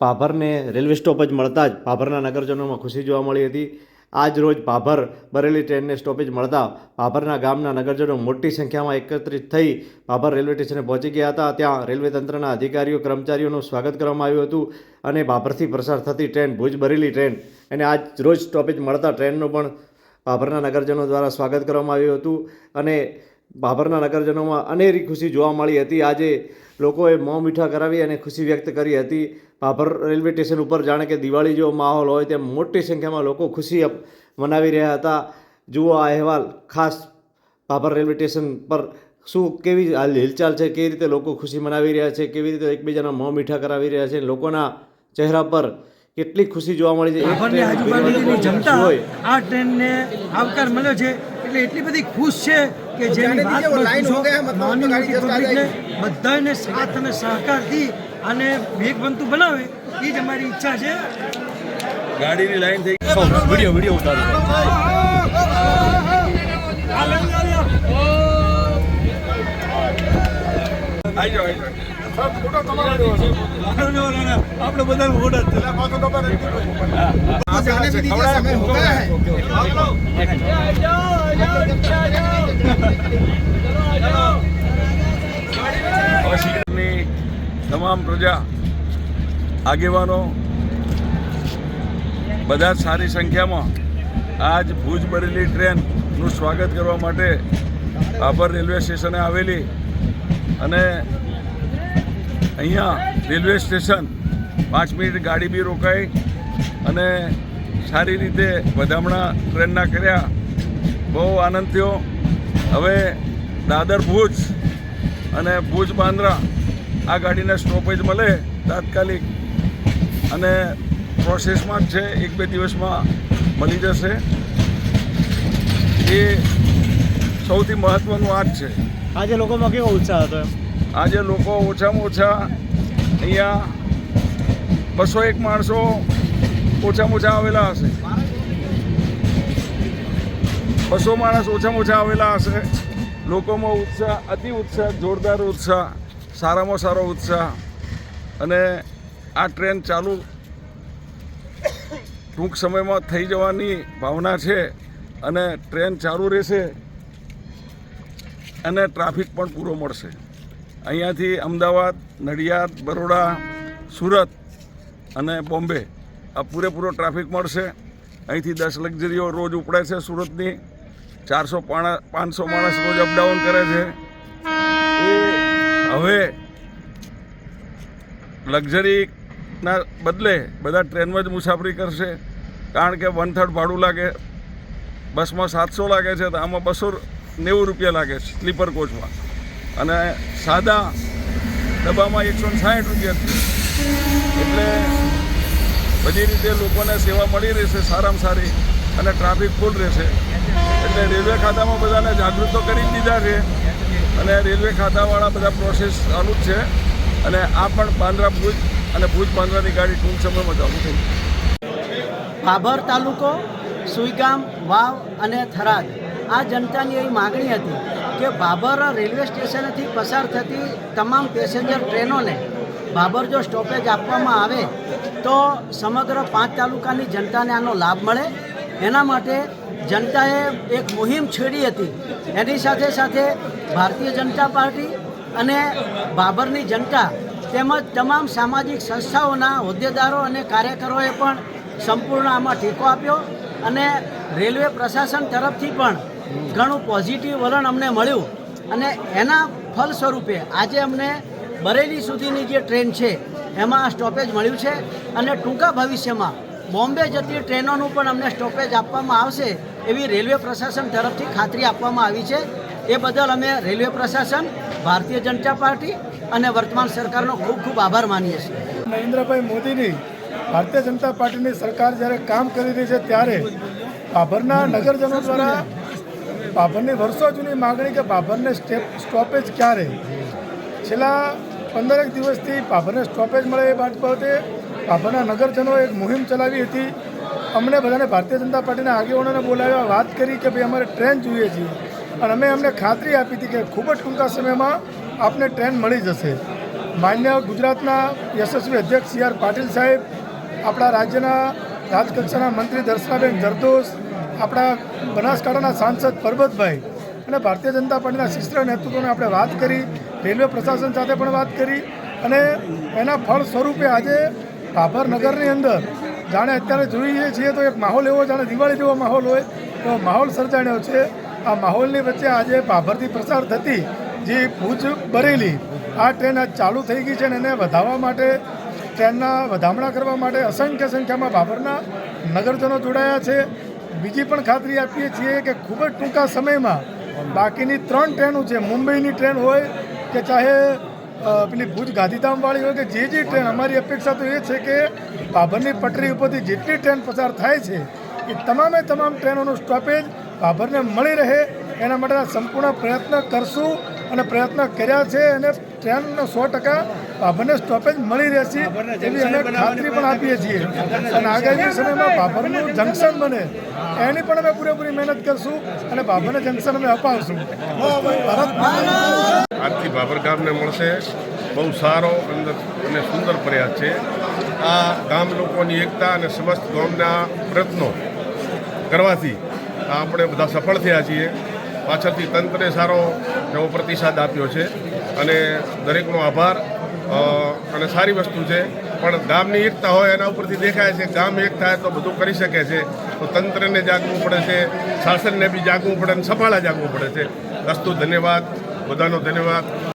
ભાભરને railway stoppage મળતા જ ભાભરના નગરજનોમાં ખુશી જોવા મળી હતી. આજ રોજ ભાભર બરેલી ટ્રેનને સ્ટોપેજ મળતા ભાભરના ગામના નગરજનો મોટી સંખ્યામાં એકત્રિત થઈ પાભર રેલવે સ્ટેશને પહોંચી ગયા હતા. ત્યાં રેલવે તંત્રના અધિકારીઓ, કર્મચારીઓનું સ્વાગત કરવામાં આવ્યું હતું અને ભાભરથી પ્રસાર થતી ટ્રેન ભુજ બરેલી ટ્રેન અને આજ રોજ સ્ટોપેજ મળતા ટ્રેનનું પણ ભાભરના નગરજનો દ્વારા સ્વાગત કરવામાં આવ્યું હતું અને ભાભરના નગરજનોમાં અનેરી ખુશી જોવા મળી હતી. આજે લોકોએ મોં મીઠા કરાવી અને ખુશી વ્યક્ત કરી હતી. ભાભર રેલવે સ્ટેશન ઉપર જાણે કે દિવાળી જેવો માહોલ હોય તેમ મોટી સંખ્યામાં લોકો ખુશી મનાવી રહ્યા હતા. જુઓ આ અહેવાલ. ખાસ ભાભર રેલવે સ્ટેશન પર શું કેવી હાલ હિલચાલ છે? કેવી રીતે લોકો ખુશી મનાવી રહ્યા છે? કેવી રીતે એકબીજાના મોં મીઠા કરાવી રહ્યા છે? લોકોના ચહેરા પર કેટલી ખુશી જોવા મળી છે? આપણને આજુબાજુની જનતા હોય. આ ટ્રેનને આવકાર મળ્યો છે. એટલે એટલી બધી ખુશ છે કે જેની વાત નાની મોટી પબ્લિકને બધાને સાથ અને સહકારથી અને ભેગ બનતું બનાવે એ જ અમારી ઈચ્છા છે. ગાડીની લાઈન થઈ વીડિયો વીડિયો ઉતારો. આવી. જાઓ આવી જાઓ. આપણે તમામ પ્રજા, આગેવાનો, બધા સારી સંખ્યામાં આજ ભુજ બરેલી ટ્રેનનું સ્વાગત કરવા માટે ભાભર રેલવે સ્ટેશને આવેલી અને અહીંયા રેલવે સ્ટેશન. પાંચ મિનિટ ગાડી બી રોકાઈ અને સારી રીતે વધામણા ટ્રેનના કર્યા. બહુ આનંદ થયો. હવે દાદર ભુજ અને ભુજ બાંદ્રા આ ગાડીને સ્ટોપેજ મળે તાત્કાલિક. અને પ્રોસેસમાં જ છે, એક બે દિવસમાં મળી જશે. એ સૌથી મહત્ત્વનું આ જ છે. આજે લોકોમાં કેવો ઉત્સાહ હતો એમ? આજે લોકો ઓછામાં ઓછા અહીંયા બસો એક માણસો ઓછામાં ઓછા આવેલા હશે. બસો માણસ ઓછામાં ઓછા આવેલા હશે. લોકોમાં ઉત્સાહ, અતિ ઉત્સાહ, જોરદાર ઉત્સાહ, સારામાં સારો ઉત્સાહ. અને આ ટ્રેન ચાલુ ટૂંક સમયમાં થઈ જવાની ભાવના છે અને ટ્રેન ચાલુ રહેશે અને ટ્રાફિક પણ પૂરો મળશે. અહીંયાથી અમદાવાદ, નડિયાદ, બરોડા, સુરત અને બોમ્બે આ પૂરેપૂરો ટ્રાફિક મળશે. અહીંથી દસ લક્ઝરીઓ રોજ ઉપડે છે સુરતની. ચારસો પાંચસો માણસ રોજ અપડાઉન કરે છે. હવે લક્ઝરીના બદલે બધા ટ્રેનમાં જ મુસાફરી કરશે. કારણ કે વન થર્ડ ભાડું લાગે. બસમાં સાતસો લાગે છે, તો આમાં બસો નેવું રૂપિયા લાગે છે સ્લીપર કોચમાં. અને સાદા ડબ્બામાં એકસો સાઠ રૂપિયા છે એટલે બધી રીતે લોકોને સેવા મળી રહેશે સારામાં સારી અને ટ્રાફિક ફૂલ રહેશે. એટલે રેલવે ખાતામાં બધાને જાગૃત તો કરી દીધા છે. અને રેલવે ખાતાવાળા બધા પ્રોસેસ ચાલુ જ છે. અને આ પણ બાંદ્રા ભુજ અને ભુજ બાંદ્રાની ગાડી ટૂંક સમયમાં ચાલુ થઈ ભાભર તાલુકો સુઈગામ, વાવ અને થરાદ. આ જનતાની એવી માગણી હતી કે ભાભર રેલવે સ્ટેશનથી પસાર થતી તમામ પેસેન્જર ટ્રેનોને બાબર જો સ્ટોપેજ આપવામાં આવે તો સમગ્ર પાંચ તાલુકાની જનતાને આનો લાભ મળે. એના માટે જનતાએ એક મુહિમ છેડી હતી. એની સાથે સાથે ભારતીય જનતા પાર્ટી અને બાબરની જનતા તેમજ તમામ સામાજિક સંસ્થાઓના હોદ્દેદારો અને કાર્યકરોએ પણ સંપૂર્ણ આમાં ટેકો આપ્યો અને રેલવે પ્રશાસન તરફથી પણ ઘણું પોઝિટિવ વલણ અમને મળ્યું. અને એના ફલ સ્વરૂપે આજે અમને બરેલી સુધીની જે ટ્રેન છે, એમાં સ્ટોપેજ મળ્યું છે. અને ટૂંકા ભવિષ્યમાં બોમ્બે જતી ટ્રેનોનું પણ અમને સ્ટોપેજ આપવામાં આવશે એવી રેલવે પ્રશાસન તરફથી ખાતરી આપવામાં આવી છે. એ બદલ અમે રેલવે પ્રશાસન, ભારતીય જનતા પાર્ટી અને વર્તમાન સરકારનો ખૂબ ખૂબ આભાર માનીએ છીએ. નરેન્દ્રભાઈ મોદીની ભારતીય જનતા પાર્ટીની સરકાર જ્યારે કામ કરી રહી છે ત્યારે ભાભરના નગરજનો દ્વારા ભાભરની વર્ષો જૂની માગણી કે પાભરને સ્ટેપ, સ્ટોપેજ ક્યારે? છેલ્લા પંદરેક દિવસથી પાભરને સ્ટોપેજ મળે એ બાબતે પાભરના નગરજનોએ એક મુહિમ ચલાવી હતી. અમને બધાને ભારતીય જનતા પાર્ટીના આગેવાનોને બોલાવ્યા, વાત કરી કે ભાઈ અમારે ટ્રેન જોઈએ છીએ અને અમે અમને ખાતરી આપી હતી કે ખૂબ જ ટૂંકા સમયમાં આપને ટ્રેન મળી જશે. માન્ય ગુજરાતના યશસ્વી અધ્યક્ષ સી આર પાટીલ સાહેબ, આપણા રાજ્યના રાજકક્ષાના મંત્રી દર્શનાબેન જરદોસ આપણા બનાસકાંઠાના સાંસદ પરબતભાઈ અને ભારતીય જનતા પાર્ટીના શિસ્ત્ર નેતૃત્વને આપણે વાત કરી, રેલવે પ્રશાસન સાથે પણ વાત કરી અને એના ફળ સ્વરૂપે આજે ભાભર નગરની અંદર જાણે અત્યારે જોઈએ છીએ તો એક માહોલ એવો જાણે દિવાળી જેવો માહોલ હોય, તો માહોલ સર્જાણ્યો છે. આ માહોલની વચ્ચે આજે ભાભરથી પ્રસાર થતી જે ભુજ બરેલી, આ ટ્રેન આજ ચાલુ થઈ ગઈ છે અને એને વધારવા માટે, ટ્રેનના વધામણા કરવા માટે અસંખ્ય સંખ્યામાં ભાભરના નગરજનો જોડાયા છે. બીજી પણ ખાતરી આપીએ છીએ કે ખૂબ જ ટૂંકા સમયમાં બાકીની ત્રણ ટ્રેનો છે, મુંબઈની ટ્રેન હોય કે ચાહે પેલી ભુજ ગાંધીધામવાળી હોય કે જે જે ટ્રેન, અમારી અપેક્ષા તો એ છે કે બાભરની પટરી ઉપરથી જેટલી ટ્રેન પસાર થાય છે, એ તમામે તમામ ટ્રેનોનું સ્ટોપેજ બાભરને મળી રહે. એના માટેના સંપૂર્ણ પ્રયત્ન કરશું અને પ્રયત્ન કર્યા છે અને ટ્રેનનો સો ટકા ભાભરને સ્ટોપેજ મળી રહેશે એવી અમે ખાતરી પણ આપીએ છીએ. અને આગામી સમયમાં ભાભરનું જંકશન બને, એની પણ અમે પૂરેપૂરી મહેનત કરશું અને ભાભરને જંકશન અમે અપાવશું. આજથી બાબર ગામને મળશે. બહુ સારો અને સુંદર પ્રયાસ છે. આ ગામ લોકોની એકતા અને સમસ્ત ગામના પ્રયત્નો કરવાથી આપણે બધા સફળ થયા છીએ. પાછળથી તંત્રે સારો એવો પ્રતિસાદ આપ્યો છે. અને દરેકનો આભાર અને સારી વસ્તુ છે. પણ ગામની એકતા હોય, એના ઉપરથી દેખાય છે, ગામ એક થાય તો બધું કરી શકે છે. તો તંત્રને જાગવું પડે છે, શાસનને બી જાગવું પડે અને સફાળા જાગવું પડે છે. અસ્તુ ધન્યવાદ, બધાનો ધન્યવાદ.